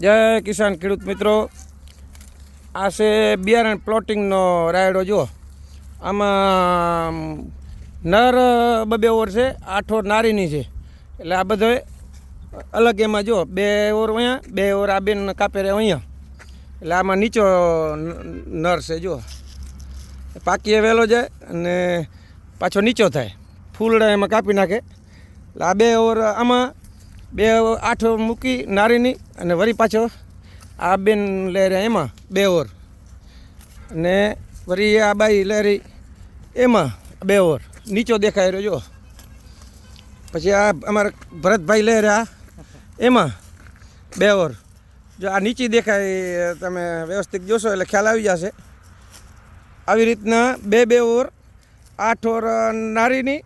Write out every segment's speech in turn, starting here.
જય કિસાન ખેડૂત મિત્રો. આ છે બિયારણ પ્લોટિંગનો રાયડો, જુઓ. આમાં નર બબે ઓર છે, આઠ ઓર નારીની છે. એટલે આ બધો અલગ એમાં જો બે ઓર અહીંયા, બે ઓર આ બેન કાપે રહે અહીંયા. એટલે આમાં નીચો નર છે, જુઓ. પાકીએ વહેલો જાય અને પાછો નીચો થાય. ફૂલડા એમાં કાપી નાખે. એટલે આ બે ઓર આમાં બે આઠ મૂકી નારીની અને વળી પાછો આ બેન લે રહ્યા એમાં, બે ઓર. અને વળી આ બાઈ લહેરી એમાં, બે ઓર. નીચો દેખાય રહ્યો, જો. પછી આ અમારા ભરતભાઈ લહેરા એમાં, બે ઓર. જો આ નીચી દેખાય તમે વ્યવસ્થિત જોશો એટલે ખ્યાલ આવી જશે. આવી રીતના બે બે ઓર, આઠ ઓર નારીની,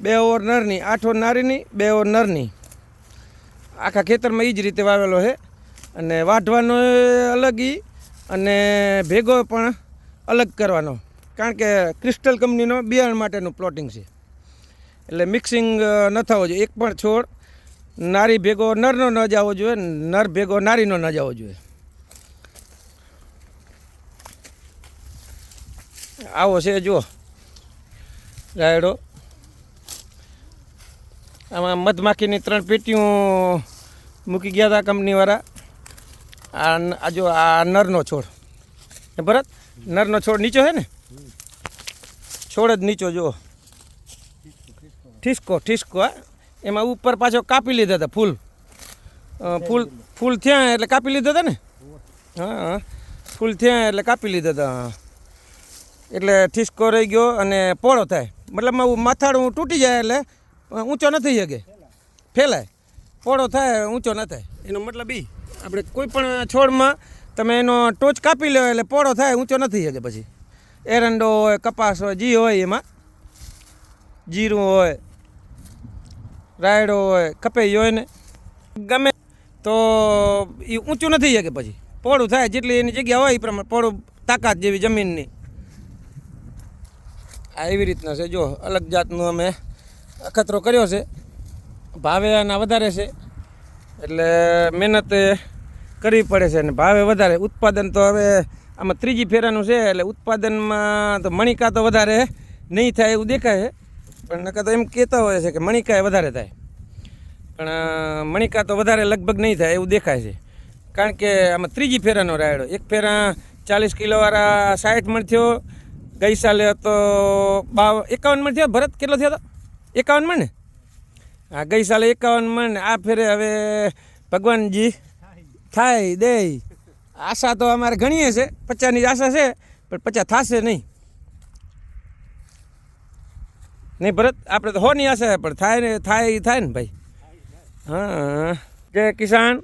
બે ઓર નરની, આઠ ઓર નારીની, બે ઓર નરની. આખા ખેતરમાં એ જ રીતે વાવેલો છે. અને વાઢવાનો અલગ ઈ અને ભેગો પણ અલગ કરવાનો. કારણ કે ક્રિસ્ટલ કંપનીનો બિયારણ માટેનું પ્લોટિંગ છે. એટલે મિક્સિંગ ન થવો જોઈએ. એક પણ છોડ નારી ભેગો નરનો ન જવો જોઈએ, નર ભેગો નારીનો ન જવો જોઈએ. આવો છે, જુઓ. રાયડો. આમાં મધમાખીની ત્રણ પેટીઓ મૂકી ગયા હતા કંપનીવાળા. આ જો આ નરનો છોડ. ભરત, નરનો છોડ નીચો છે ને? છોડ જ નીચો, જુઓ. ઠીસકો ઠીસકો, હા. એમાં ઉપર પાછો કાપી લીધા હતા ફૂલ. ફૂલ ફૂલ થયા એટલે કાપી લીધા હતા ને? હા ફૂલ થયા એટલે કાપી લીધા હતા એટલે ઠીસકો રહી ગયો અને પોળો થાય. મતલબ માથાડું તૂટી જાય એટલે ઊંચો નથી શકે. ફેલાય. પોળો થાય, ઊંચો ન થાય. એનો મતલબ એ આપણે કોઈ પણ છોડમાં તમે એનો ટોચ કાપી લો એટલે પોળો થાય, ઊંચો નથી શકે પછી. એરંડો હોય, કપાસ હોય, જી હોય એમાં. જીરું હોય, રાયડો હોય કપેઈ હોય ને. ગમે તો એ ઊંચું નથી શકે પછી. પોળું થાય જેટલી એની જગ્યા હોય એ પ્રમાણે પોળું તાકાત જેવી જમીનની. આ એવી રીતના છે, જો અલગ જાતનું અમે અખતરો કર્યો છે. ભાવે આના વધારે છે. એટલે મહેનત કરવી પડે છે અને ભાવે વધારે. ઉત્પાદન તો હવે આમાં ત્રીજી ફેરાનું છે, એટલે ઉત્પાદનમાં તો મણિકા તો વધારે નહીં થાય એવું દેખાય છે. પણ નકા તો એમ કહેતા હોય છે કે મણિકા વધારે થાય. પણ મણિકા તો વધારે લગભગ નહીં થાય એવું દેખાય છે. કારણ કે આમાં ત્રીજી ફેરાનો રાયડો. એક ફેરા ચાલીસ કિલોવાળા સાઠ મણ થયો. ગઈ સાલે હતો બાવ, એકાવન મણ થયો. ભરત કેટલો થયો હતો એકાવન મણ ને હા ગઈ સાલે એકાવન મણ ને આ ફેરે હવે ભગવાનજી. થાય દે આશા તો અમારે ઘણીએ છે પચાસની આશા છે, પણ પચાસ થશે નહીં. નહીં ભરત, આપણે તો હોની આશા પણ થાય ને, થાય એ થાય ને ભાઈ. હા જય કિસાન?